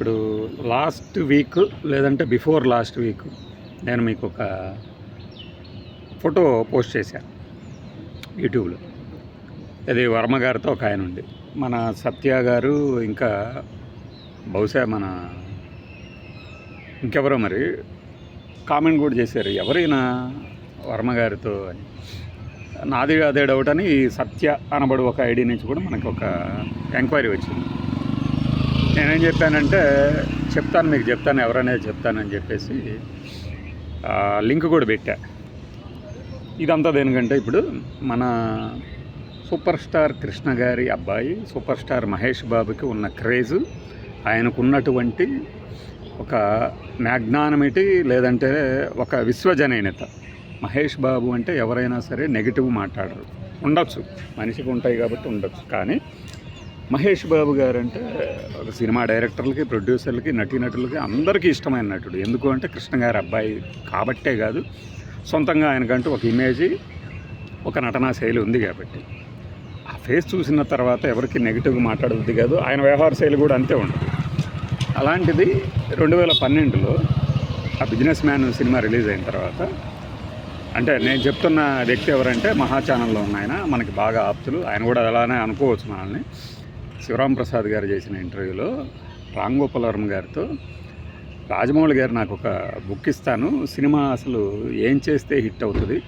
ఇప్పుడు last week లేదంటే before last week నేను మీకు ఒక ఫోటో పోస్ట్ చేశాను యూట్యూబ్లో. అది వర్మ గారితో ఒక ఆయన ఉండి. మన సత్య గారు ఇంకా బహుశా మన ఇంకెవరో మరి కామెంట్ కూడా చేశారు ఎవరైనా వర్మ గారితో అని. నాది అదే డౌట్ అని ఈ సత్య అనబడు ఒక ఐడి నుంచి కూడా మనకు ఒక ఎంక్వైరీ వచ్చింది. నేనేం చెప్పానంటే చెప్తాను మీకు చెప్తాను ఎవరనేది చెప్తానని చెప్పేసి లింక్ కూడా పెట్టా. ఇదంతా దేనికంటే ఇప్పుడు మన సూపర్ స్టార్ కృష్ణ గారి అబ్బాయి సూపర్ స్టార్ మహేష్ బాబుకి ఉన్న క్రేజ్ ఆయనకున్నటువంటి ఒక మ్యాగ్నానమిటీ లేదంటే ఒక విశ్వజనీయత మహేష్ బాబు అంటే ఎవరైనా సరే నెగిటివ్ మాట్లాడరు. ఉండొచ్చు. మనిషికి ఉంటాయి కాబట్టి ఉండొచ్చు. కానీ మహేష్ బాబు గారు అంటే ఒక సినిమా డైరెక్టర్లకి ప్రొడ్యూసర్లకి నటీనటులకి అందరికీ ఇష్టమైన నటుడు. ఎందుకు అంటే కృష్ణ గారి అబ్బాయి కాబట్టే కాదు సొంతంగా ఆయనకంటూ ఒక ఇమేజ్ ఒక నటనా శైలి ఉంది కాబట్టి. ఆ ఫేస్ చూసిన తర్వాత ఎవరికి నెగిటివ్గా మాట్లాడద్దు కాదు ఆయన వ్యవహార శైలి కూడా అంతే ఉండదు అలాంటిది రెండు వేల పన్నెండులో ఆ బిజినెస్ మ్యాన్ సినిమా రిలీజ్ అయిన తర్వాత అంటే నేను చెప్తున్న వ్యక్తి ఎవరంటే మహా ఛానల్లో ఉన్న ఆయన మనకి బాగా ఆప్తులు. ఆయన కూడా అలానే అనుకోవచ్చు మనల్ని. శివరాం ప్రసాద్ గారు చేసిన ఇంటర్వ్యూలో రాంగోపాలవరం వర్మ గారితో రాజమౌళి గారు నాకు ఒక బుక్ ఇస్తాను సినిమా అసలు ఏం చేస్తే హిట్ అవుతుంది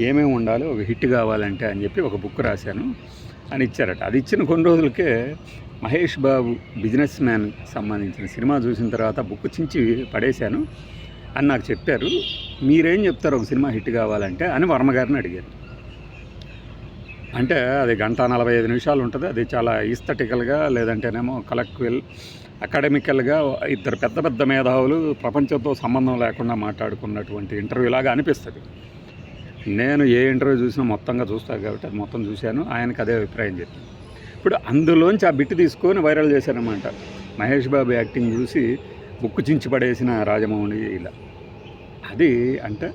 ఏమేమి ఉండాలి ఒక హిట్ కావాలంటే అని చెప్పి ఒక బుక్ రాశాను అని ఇచ్చారట. అది ఇచ్చిన కొన్ని రోజులకే మహేష్ బాబు బిజినెస్ మ్యాన్ సంబంధించిన సినిమా చూసిన తర్వాత బుక్ చించి పడేశాను అని నాకు చెప్పారు. మీరేం చెప్తారు? ఒక సినిమా హిట్ కావాలంటే అని వర్మ గారిని అడిగారు. అంటే అది గంట నలభై ఐదు నిమిషాలు ఉంటుంది. అది చాలా ఈస్థటికల్గా లేదంటేనేమో కలెక్టువల్ అకాడమికల్గా ఇద్దరు పెద్ద పెద్ద మేధావులు ప్రపంచంతో సంబంధం లేకుండా మాట్లాడుకున్నటువంటి ఇంటర్వ్యూ లాగా అనిపిస్తుంది. నేను ఏ ఇంటర్వ్యూ చూసినా మొత్తంగా చూస్తాను కాబట్టి అది మొత్తం చూశాను. ఆయనకు అదే అభిప్రాయం చెప్పాను. ఇప్పుడు అందులోంచి ఆ బిట్టు తీసుకొని వైరల్ చేశారనమాట మహేష్ బాబు యాక్టింగ్ చూసి బుక్కు చించి పడేసిన రాజమౌళి ఇలా. అది అంటే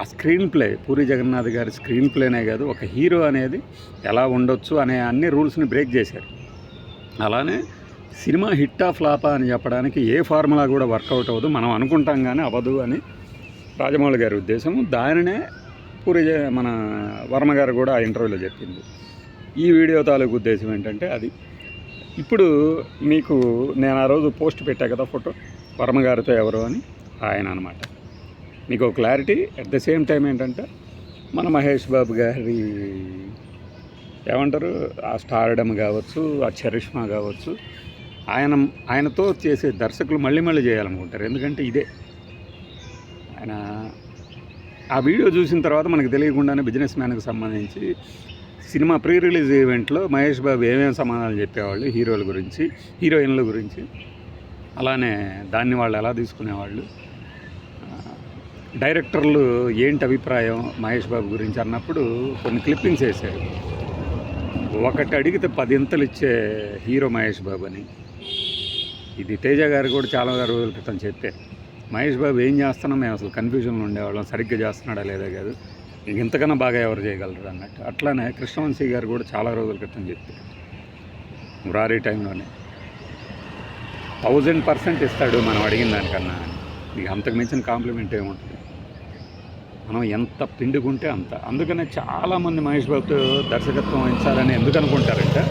ఆ స్క్రీన్ ప్లే పూరి జగన్నాథ్ గారి స్క్రీన్ ప్లేనే కాదు ఒక హీరో అనేది ఎలా ఉండొచ్చు అనే అన్ని రూల్స్ని బ్రేక్ చేశారు. అలానే సినిమా హిట్టా ఫ్లాపా అని చెప్పడానికి ఏ ఫార్ములా కూడా వర్కౌట్ అవ్వదు మనం అనుకుంటాం కానీ అవ్వదు అని రాజమౌళి గారి ఉద్దేశం దానినే పూరి జ- మన వర్మ గారు కూడా ఆ ఇంటర్వ్యూలో చెప్పింది. ఈ వీడియో తాలూకు ఉద్దేశం ఏంటంటే అది ఇప్పుడు మీకు నేను ఆ రోజు పోస్ట్ పెట్టా కదా ఫోటో వర్మ గారితో ఎవరు అని ఆయన అనమాట మీకు clarity at the same time ఏంటంటే మన మహేష్ బాబు గారి ఏమంటారు? ఆ స్టార్డమ్ కావచ్చు ఆ చరిష్మా కావచ్చు ఆయన ఆయనతో చేసే దర్శకులు మళ్ళీ మళ్ళీ చేయాలనుకుంటారు. ఎందుకంటే ఇదే. ఆయన ఆ వీడియో చూసిన తర్వాత మనకు తెలియకుండానే బిజినెస్ మ్యాన్కి సంబంధించి సినిమా ప్రీ రిలీజ్ ఈవెంట్లో మహేష్ బాబు ఏమేమి సమాధానాలు చెప్పేవాళ్ళు హీరోల గురించి హీరోయిన్ల గురించి అలానే దాన్ని వాళ్ళు ఎలా తీసుకునేవాళ్ళు డైరెక్టర్లు ఏంటి అభిప్రాయం మహేష్ బాబు గురించి అన్నప్పుడు కొన్ని క్లిప్పింగ్స్ వేశారు. ఒకటి అడిగితే పదింతలు ఇచ్చే హీరో మహేష్ బాబు అని. ఇది తేజ గారు కూడా చాలా రోజుల క్రితం చెప్పే మహేష్ బాబు ఏం చేస్తున్నాం? మేము అసలు కన్ఫ్యూజన్లో ఉండేవాళ్ళం. సరిగ్గా చేస్తున్నాడా లేదా కాదు. ఇంతకన్నా బాగా ఎవరు చేయగలరు అన్నట్టు. అట్లానే కృష్ణవంశీ గారు కూడా చాలా రోజుల క్రితం చెప్పారు. మురారీ టైంలోనే. థౌజండ్ పర్సెంట్ ఇస్తాడు మనం అడిగిన దానికన్నా నీకు ఇక అంతకు మించిన కాంప్లిమెంట్ ఏముంటుంది మనం ఎంత పిండుకుంటే అంత. అందుకనే చాలామంది మహేష్ బాబుతో దర్శకత్వం వహించాలని ఎందుకు అనుకుంటారంటే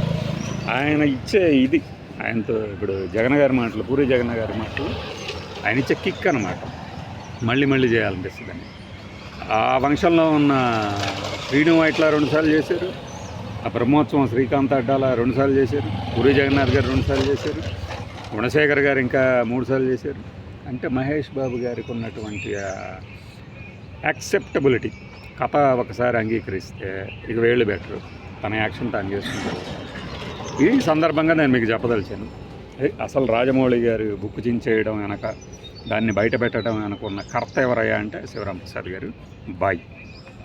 ఆయన ఇచ్చే ఇది ఆయనతో ఇప్పుడు జగన్ గారి మాటలు పూరి జగన్ గారి మాటలు ఆయన ఇచ్చే కిక్ అనమాట మళ్ళీ మళ్ళీ చేయాలనిపిస్తుందని ఆ ఫంక్షన్లో ఉన్న శ్రీను వైట్ల రెండుసార్లు చేశారు ఆ బ్రహ్మోత్సవం శ్రీకాంత్ అడ్డాల రెండుసార్లు చేశారు పూరి జగన్నాథ్ గారు రెండుసార్లు చేశారు గుణశేఖర్ గారు ఇంకా మూడుసార్లు చేశారు. అంటే మహేష్ బాబు గారికి ఉన్నటువంటి యాక్సెప్టబిలిటీ కథ ఒకసారి అంగీకరిస్తే ఇక వేళ్ళు బెటరు. తన యాక్షన్ తాను చేసుకుంటారు ఈ సందర్భంగా నేను మీకు చెప్పదలిచాను. అసలు రాజమౌళి గారు బుక్ చించేయడం వెనక దాన్ని బయట పెట్టడం వెనక ఉన్న కర్త ఎవరయ్యా అంటే శివరాం ప్రసాద్ గారు. బాయ్.